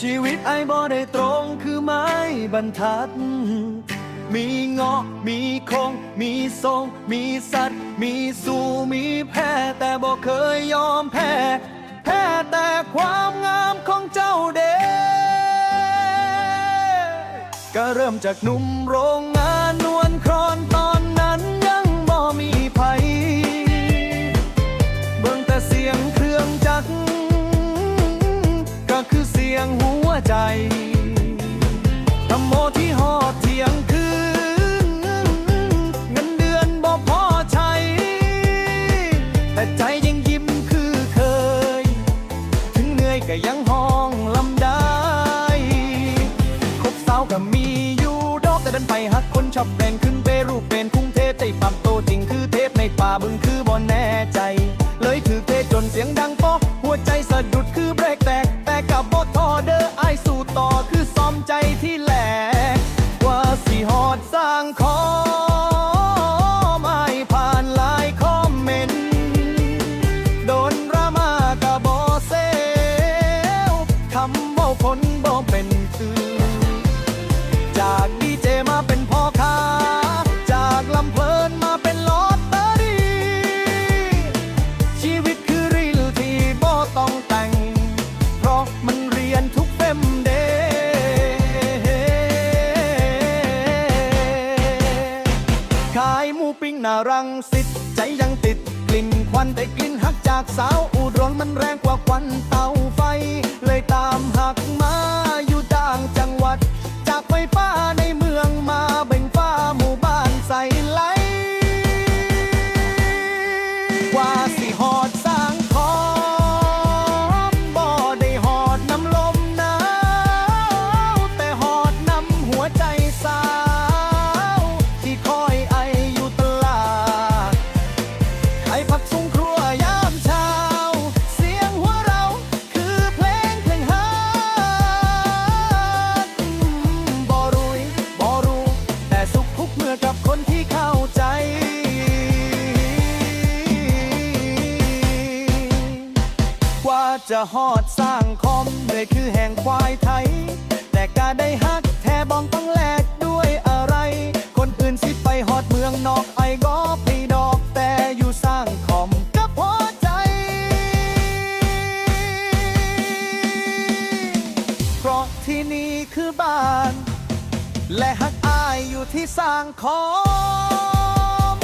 ชีวิตไอ้บ่ได้ตรงคือไม้บรรทัด มีเงาะมีคง มีทรง มีสัตว์ มีสู้มีแพ้แต่บ่เคยยอมแพ้ แพ้แต่ความงามของเจ้าเด็ก็เริ่มจากหนุ่มโรงงาน ทำโมที่หอดเที่ยงคืน เงินเดือนบ่พอใช้ แต่ใจยังยิ้มคือเคย ถึงเหนื่อยก็ยังห้องลำได้คบสาวก็มีอยู่ดอกแต่ดันไปหักคนชอบแบรนขึ้นเบรูปเป็นกรุงเทพใจปั๊มโตจริงคือเทพในป่าบึง ปิ้งหนารังสิตใจยังติดกลิ่นควันแต่กลิ่นหักจากสาว อูดร้อนมันแรงกว่าควันเตาไฟ เลย จะฮอดสร้างคอมเลยคือแห่งควายไทย แต่กาได้ฮักแท้บองต้องแลกด้วยอะไร คนอื่นสิไปฮอดเมืองนอกไอ้ก็ไปดอกแต่อยู่สร้างคอมก็พอใจ เพราะที่นี่คือบ้าน และฮักอายอยู่ที่สร้างคอม